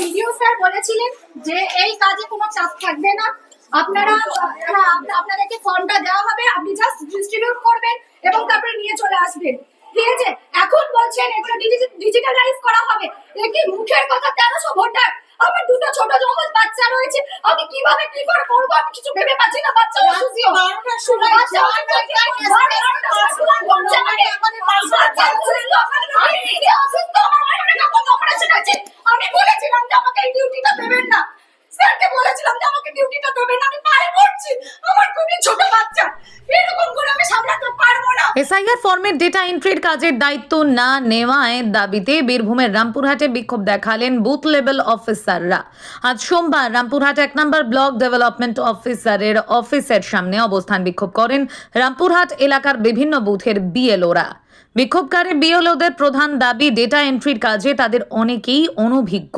Video sir বলেছিলেন যে এই কাজে কোনো চাপ থাকবে না? আপনারা আপনাদেরকে ফর্মটা দেওয়া হবে আপনি জাস্ট ডিস্ট্রিবিউট করবেন এবং তারপরে নিয়ে চলে আসবেন। ঠিক আছে? এখন বলছেন এগুলো ডিজিটালাইজ করা হবে। এ কি মুখের কথা? তেরোশো ভোটার। আমার দুটো ছোট জমজ বাচ্চা রয়েছে। আমি কীভাবে কি করে করব? আমি কিছু ভেবে পাচ্ছি না বাচ্চা অসুস্থ। বাচ্চা অসুস্থ, বারোটার সময় করছে মানে, বাচ্চা অসুস্থ, আমি নিজে অসুস্থ, আমার মায়ের একটা কত operation আছে। আমি বলেছিলাম যে আমাকে এই ডিউটিটা দেবেন না স্যারকে বলেছিলাম যে আমাকে ডিউটিটা দেবেন না আমি পায়ে পড়ছি আমার খুবই ছোট বাচ্চা এরকম করে আমি সামলাতে পারব না এসআইআর ফর্মের ডেটা এন্ট্রির কাজের দায়িত্ব না নেওয়ায় দাবিতে বীরভূমের রামপুরহাটে বিক্ষোভ দেখালেন বুথ লেভেল অফিসাররা আজ সোমবার রামপুরহাট এক নম্বর ব্লক ডেভেলপমেন্ট অফিসারের অফিসের সামনে অবস্থান বিক্ষোভ করেন রামপুরহাট এলাকার বিভিন্ন বুথের বিএলওরা বিক্ষোভকারী বিএলওদের প্রধান দাবি ডেটা এন্ট্রির কাজে তাদের অনেকেই অনভিজ্ঞ।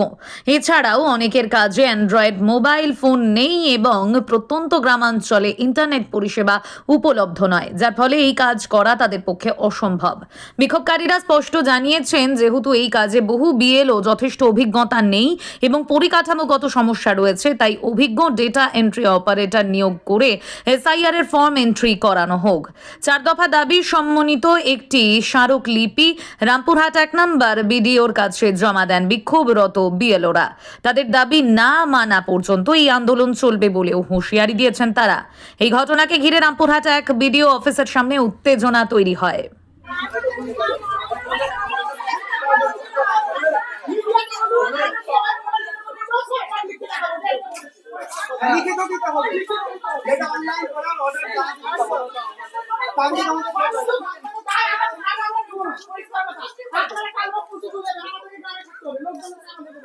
এছাড়াও অনেকের কাজে অ্যান্ড্রয়েড মোবাইল ফোন নেই এবং প্রত্যন্ত গ্রামাঞ্চলে ইন্টারনেট পরিষেবা উপলব্ধ নয়, যার ফলে এই কাজ করা তাদের পক্ষে অসম্ভব। বিক্ষোভকারীরা স্পষ্ট জানিয়েছেন, যেহেতু এই কাজে বহু বিএলও যথেষ্ট অভিজ্ঞতা নেই এবং পরিকাঠামোগত সমস্যা রয়েছে, তাই অভিজ্ঞ ডেটা এন্ট্রি অপারেটর নিয়োগ করে এসআইআর এর ফর্ম এন্ট্রি করানো হোক। চার দফা দাবি সম্মানিত একটি স্মারকলিপি রামপুরহাট এক নম্বর, বিডিওর কাছে জমা দেন বিক্ষোভরত বিএলওরা। তাদের দাবি না মানা পর্যন্ত এই আন্দোলন চলবে বলেও হুঁশিয়ারি দিয়েছেন তারা। এই ঘটনাকে ঘিরে রামপুরহাট এক বিডিও অফিসের সামনে উত্তেজনা তৈরি হয়। লিখিত দিতে হবে এটা অনলাইন করার অর্ডার দিতে হবে তাহলে আমাদের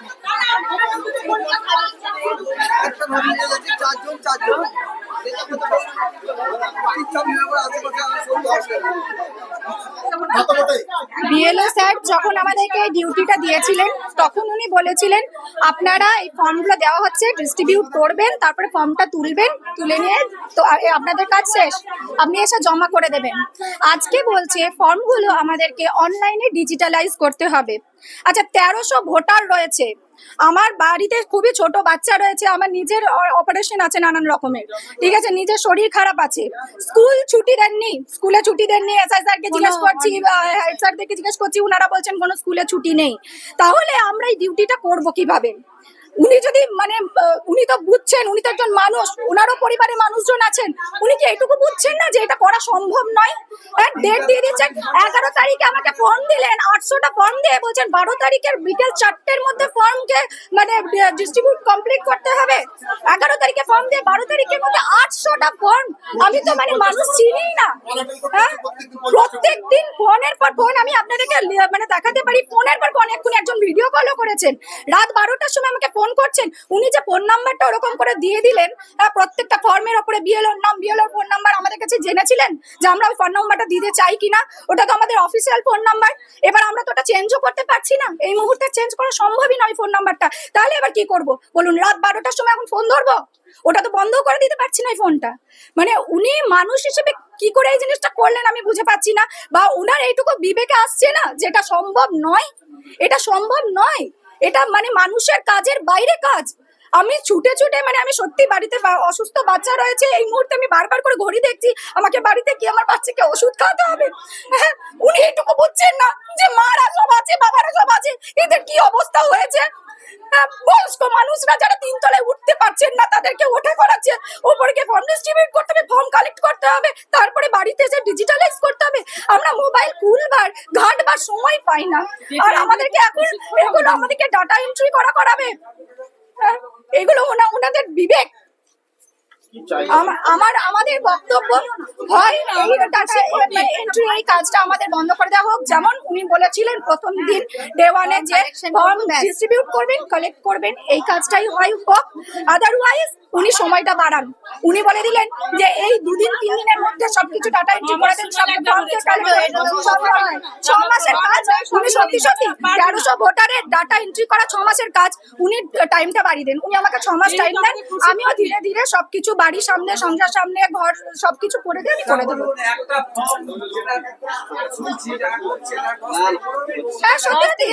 একটা ভাবি নিয়ে যাচ্ছি চারজন চারজন চুপচাপ নিয়ে করে আশেপাশে আমার সঙ্গে আসবে বিএলও স্যার যখন আমাদেরকে ডিউটিটা দিয়েছিলেন, তখন উনি বলেছিলেন, আপনারা এই ফর্মগুলো দেওয়া হচ্ছে ডিস্ট্রিবিউট করবেন, তারপরে ফর্মটা তুলবেন, তুলে নিয়ে তো আপনাদের কাজ শেষ। আপনি এসে জমা করে দেবেন। আজকে বলছে ফর্মগুলো আমাদেরকে অনলাইনে ডিজিটালাইজ করতে হবে। আচ্ছা তেরোশো ভোটার রয়েছে। আমার বাড়িতে খুবই ছোট বাচ্চা রয়েছে আমার নিজের অপারেশন আছে নানান রকমের। ঠিক আছে নিজের শরীর খারাপ আছে। স্কুল ছুটি দেননি স্কুলে ছুটি দেননি এসআই স্যারকে জিজ্ঞেস করছি হেড স্যারদেরকে জিজ্ঞেস করছি ওনারা বলছেন কোনো স্কুলে ছুটি নেই। তাহলে আমরা এই ডিউটিটা করব কীভাবে? উনি যদি মানে উনি তো বুঝছেন, উনি তো একজন মানুষ, ওনারও পরিবারে মানুষজন আছেন, উনি কি এটুকু বুঝছেন না যে এটা করা সম্ভব নয়? হ্যাঁ ডেট দিয়ে দিচ্ছেন, এগারো তারিখে আমাকে ফর্ম দিলেন, আটশোটা ফর্ম দিয়ে বলছেন, বারো তারিখের বিকেল চারটের মধ্যে ফর্মকে মানে ডিস্ট্রিবিউট কমপ্লিট করতে হবে। এগারো তারিখে ফর্ম দিয়ে বারো তারিখের মধ্যে আটশোটা ফর্ম আমি তো মানে মানুষ চিনি না। হ্যাঁ? প্রত্যেক দিন ফোনের পর ফোন, আমি আপনাদেরকে মানে দেখাতে পারি, ফোনের পর ফোন, এক্ষুনি একজন ভিডিও কলও করেছেন। রাত বারোটার সময় আমাকে ফোন করছেন, উনি যে ফোন নাম্বারটা ওরকম করে দিয়ে দিলেন প্রত্যেকটা ফর্মের ওপরে বিএলওর নাম বিএলওর ফোন নাম্বার আমাদের কাছে জেনেছিলেন যে আমরা ওই ফোন নাম্বারটা দিতে চাই কিনা? ওটা তো আমাদের অফিসিয়াল ফোন নাম্বার এবার আমরা তো ওটা চেঞ্জও করতে পারছি না। এই মুহূর্তে চেঞ্জ করা সম্ভবই নয় ফোন নাম্বারটা তাহলে এবার কি করব? বলুন, রাত বারোটার সময় এখন ফোন ধরবো? ওটা তো বন্ধ করে দিতে পারছি না এই ফোনটা মানে উনি মানুষ হিসেবে কি করে এই জিনিসটা করলেন আমি বুঝে পাচ্ছি না। বা উনার এইটুকু বিবেকে আসছে না যেটা সম্ভব নয়? এটা সম্ভব নয়? এটা মানে মানুষের কাজের বাইরে কাজ। আমি ছুটে ছুটে মানে আমি সত্যি বাড়িতে অসুস্থ বাচ্চা রয়েছে এই মুহূর্তে আমি বারবার করে ঘড়ি দেখছি আমাকে বাড়িতে কি আমার বাচ্চাকে ওষুধ খাওয়াতে হবে। হ্যাঁ উনি এইটুকু বুঝছেন না যে মারা সব আছে বাবারা সব আছে এদের কি অবস্থা হয়েছে? হ্যাঁ, বয়স্ক মানুষরা যারা তিনতলায় উঠতে পারছেন না তাদেরকে ওঠা করাচ্ছে। ওপরে গিয়ে ফর্ম ডিস্ট্রিবিউট করতে হবে ফর্ম কালেক্ট করতে হবে তারপরে বাড়িতে এসে ডিজিটালাইজ করতে হবে। আমরা মোবাইল খুলবার ঘাটবার সময় পাই না। আর আমাদেরকে এখন এগুলো আমাদেরকে ডাটা এন্ট্রি করা করাবে। হ্যাঁ, এগুলো ওনা ওনাদের বিবেক। আমার আমাদের বক্তব্য হয় এই এন্ট্রি এই কাজটা আমাদের বন্ধ করে দেওয়া হোক। যেমন উনি বলেছিলেন প্রথম দিন ডে ওয়ানে যে ফর্ম ডিস্ট্রিবিউট করবেন কালেক্ট করবেন এই কাজটাই হয় হোক। আদারওয়াইজ উনি সময়টা বাড়ান। উনি বলে দিলেন যে এই দুদিন তিন দিনের মধ্যে সবকিছু ডাটা এন্ট্রি করে দেন সব ছ মাসের কাজ উনি সত্যি সত্যি তেরোশো ভোটারের ডাটা এন্ট্রি করা ছ মাসের কাজ উনি টাইমটা বাড়িয়ে দেন। উনি আমাকে ছ মাস টাইম দেন আমিও ধীরে ধীরে সবকিছু বাড়ির সামনে সংসার সামনে ঘর সবকিছু করে দিয়ে আমি করে দেবো। হ্যাঁ সত্যি সত্যি।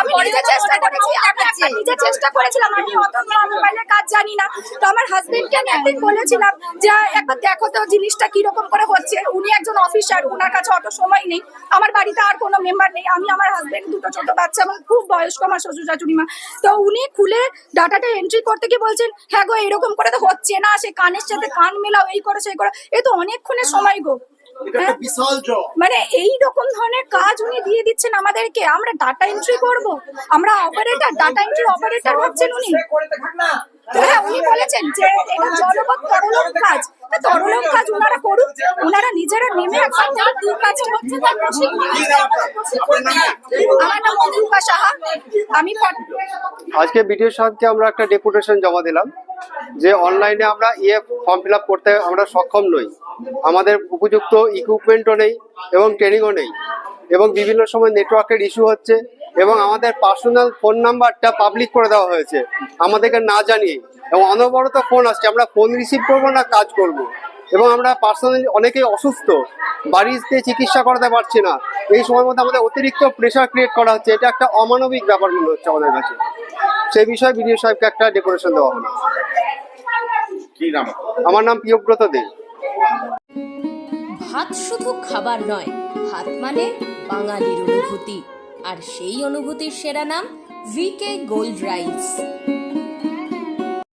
আমি নিজে চেষ্টা করেছি আমি একটা নিজে চেষ্টা করেছিলাম আমি অত মোবাইলের কাজ জানি না। তো আমার হাজবেন্ডকে আমি একদিন বলেছিলাম যে একবার দেখো তো জিনিসটা কীরকম করে হচ্ছে। উনি একজন অফিসার ওনার কাছে অত সময় নেই। আমার বাড়িতে আর কোনো মেম্বার নেই। আমি আমার হাজবেন্ড দুটো ছোট বাচ্চা এবং খুব বয়স্ক আমার শ্বশুর শাশুড়ি মা। তো উনি খুলে ডাটাটা এন্ট্রি করতে গিয়ে বলছেন হ্যাঁ গো এরকম করে তো হচ্ছে না সে কানের সাথে কান মেলাও এই করে সেই করে এ তো অনেকক্ষণের সময় গো। হ্যাঁ? বিশাল জব মানে এই রকম ধরনের কাজ উনি দিয়ে দিচ্ছেন আমাদেরকে আমরা ডাটা এন্ট্রি করব আমরা অপারেটর ডাটা এন্ট্রি অপারেটর হচ্ছেন উনি। হ্যাঁ উনি বলেছেন যে এটা জলপথ তরলম কাজ। তা তরলম কাজ ওনারা করুন ওনারা নিজেরা নেমে একবার যারা দু কাজটা হচ্ছে তার। আমার নাম অপূর্বা সাহা। আমি আজকে বিডিও সাহেবকে আমরা একটা ডেপুটেশন জমা দিলাম। যে অনলাইনে আমরা ইয়ে ফর্ম ফিল করতে আমরা সক্ষম নই। আমাদের উপযুক্ত ইকুইপমেন্টও নেই এবং ট্রেনিংও নেই এবং বিভিন্ন সময় নেটওয়ার্কের ইস্যু হচ্ছে এবং আমাদের পার্সোনাল ফোন নাম্বারটা পাবলিক করে দেওয়া হয়েছে। আমাদেরকে না জানিয়ে এবং অনবরত ফোন আসছে। আমরা ফোন রিসিভ করব না, কাজ করব। এবং আমরা পার্সোনালি অনেকেই অসুস্থ, বাড়িতে চিকিৎসা করাতে পারছি না। এই সময়ের মধ্যে আমাদের অতিরিক্ত প্রেশার ক্রিয়েট করা হচ্ছে। এটা একটা অমানবিক ব্যাপার মনে হচ্ছে আমাদের কাছে। সেই বিষয়ে বিডিও সাহেবকে একটা ডেকোরেশন দেওয়া হলো। কি নাম আমার নাম প্রিয়ব্রত দে। ভাত শুধু খাবার নয় ভাত মানে বাঙালির অনুভূতি। আর সেই অনুভূতির সেরা নাম ভিকে গোল্ড রাইস